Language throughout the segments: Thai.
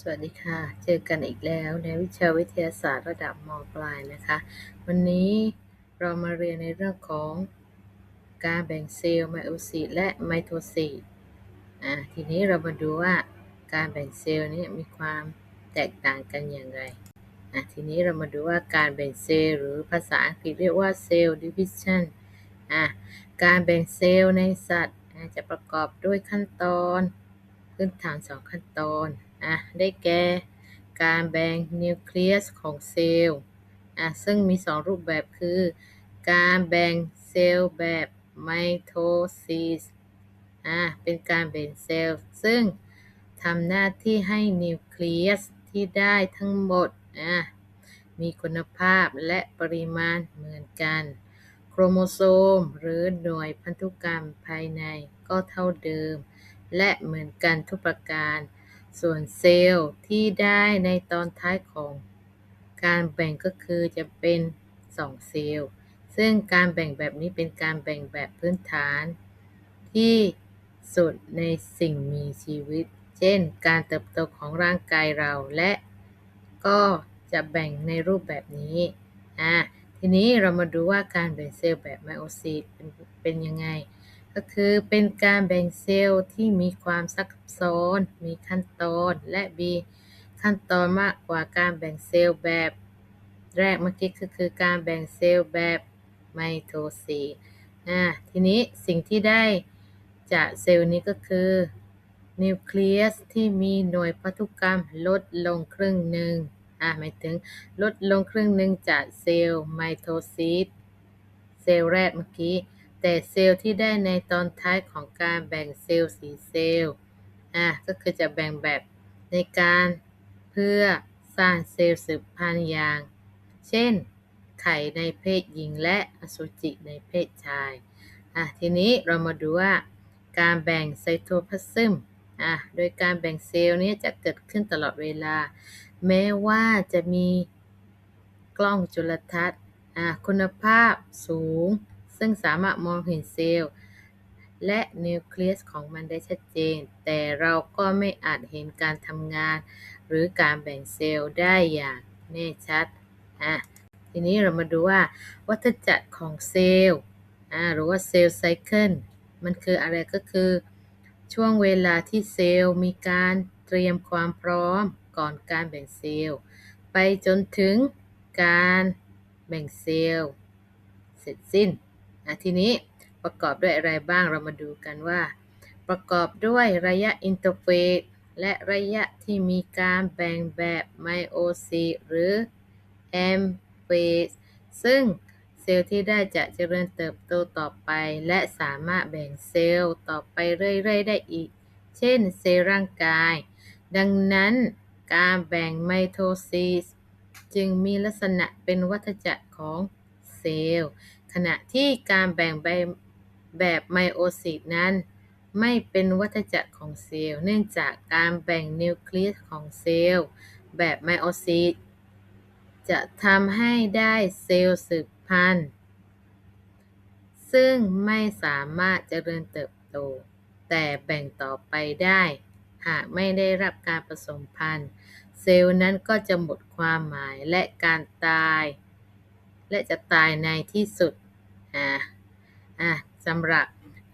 สวัสดีค่ะ เจอกันอีกแล้วในวิชาวิทยาศาสตร์ระดับมปลายนะคะ วันนี้เรามาเรียนในเรื่องของการแบ่งเซลล์ไมโอซิสและไมโทซิสอ่าทีนี้เรามาดูว่าการแบ่งเซลล์นี้มีความแตกต่างกันอย่างไรอะทีนี้เรามาดูว่าการแบ่งเซลล์หรือภาษาอังกฤษเรียกว่าเซลล์ดิวิชันอะการแบ่งเซลล์ในสัตว์จะประกอบด้วยขั้นตอน พื้นฐาน 2 ขั้นตอน อะได้แก่การแบ่งนิวเคลียสของเซลล์อะซึ่งมี 2 รูปแบบคือ การแบ่งเซลล์แบบไมโทซิสอะเป็นการแบ่งเซลล์ซึ่งทำหน้าที่ให้นิวเคลียสที่ได้ทั้งหมดอะมีคุณภาพและปริมาณเหมือนกัน โครโมโซม หรือหน่วยพันธุกรรมภายในก็เท่าเดิม และเหมือนกันทุกประการ ส่วนเซลล์ที่ได้ในตอนท้ายของการแบ่งก็คือจะเป็น 2 เซลล์ ซึ่งการแบ่งแบบนี้เป็นการแบ่งแบบพื้นฐาน ที่สุดในสิ่งมีชีวิต เช่น การเติบโตของร่างกายเราและก็จะแบ่งในรูปแบบนี้อะทีนี้เรามาดูว่าการแบ่งเซลล์แบบไมโอซิสเป็นยังไง ก็คือเป็นการแบ่งเซลล์ที่มีความซับซ้อน มีขั้นตอนและมีขั้นตอนมากกว่าการแบ่งเซลล์แบบ แรกเมื่อกี้ก็คือการแบ่งเซลล์แบบไมโทซีอ่าทีนี้สิ่งที่ได้จากเซลล์นี้ก็คือนิวเคลียสที่มีหน่วยพันธุกรรมลดลงครึ่งหนึ่งอ่าหมายถึงลดลงครึ่งหนึ่งจากเซลล์ไมโทซิสเซลล์แรกเมื่อกี้ แต่เซลล์ที่ได้ในตอนท้ายของการแบ่งเซลล์สีเซลล์อะก็คือจะแบ่งแบบในการเพื่อสร้างเซลล์สืบพันธุ์อย่าง เช่น ไข่ในเพศหญิงและอสุจิในเพศชายอะทีนี้เรามาดูว่าการแบ่งไซโทพลาซึมอะโดยการแบ่งเซลล์นี้จะเกิดขึ้นตลอดเวลา แม้ว่าจะมีกล้องจุลทรรศน์อะคุณภาพสูง ซึ่งสามารถมองเห็นเซลล์และนิวเคลียสของมันได้ชัดเจน แต่เราก็ไม่อาจเห็นการทำงาน หรือการแบ่งเซลล์ได้อย่างแน่ชัดอะทีนี้เรามาดูว่า วัฏจักรของเซลล์อ่าหรือว่าเซลล์ไซเคิลมันคืออะไรก็คือ ช่วงเวลาที่เซลล์มีการเตรียมความพร้อมก่อนการแบ่งเซลล์ ไปจนถึงการแบ่งเซลล์เสร็จสิ้น นะทีนี้ประกอบด้วยอะไรบ้างเรามาดูกันว่า ประกอบด้วยระยะอินเทอร์เฟสและระยะที่มีการแบ่งแบบไมโอซีหรือแอมเฟสซึ่งเซลล์ที่ได้จะเจริญเติบโตต่อไป และสามารถแบ่งเซลล์ต่อไปเรื่อยๆ ได้อีก เช่นเซลล์ร่างกาย ดังนั้นการแบ่งไมโทซิสจึงมีลักษณะเป็นวัฏจักรของเซลล์ ขณะที่การแบ่งแบบไมโอซิสนั้น ไม่เป็นวัฏจักรของเซลล์เนื่องจากการแบ่งนิวเคลียสของเซลล์แบบไมโอซิสจะทำให้ได้เซลล์สืบพันธุ์ ซึ่งไม่สามารถเจริญเติบโต แต่แบ่งต่อไปได้ หากไม่ได้รับการผสมพันธุ์ เซลล์นั้นก็จะหมดความหมายและการตาย และจะตายในที่สุด อ่าอ่าสำหรับ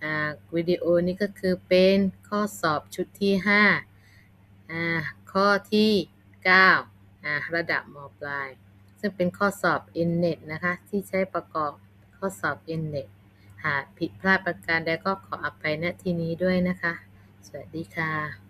อ่าวิดีโอนี้ก็คือเป็นข้อสอบชุดที่5อ่าข้อที่9อ่าระดับมปลาย ซึ่งเป็นข้อสอบ NNET นะคะที่ใช้ประกอบข้อสอบ NNET หากผิดพลาดประการใดก็ขออภัยณที่นี้ด้วยนะคะ สวัสดีค่ะ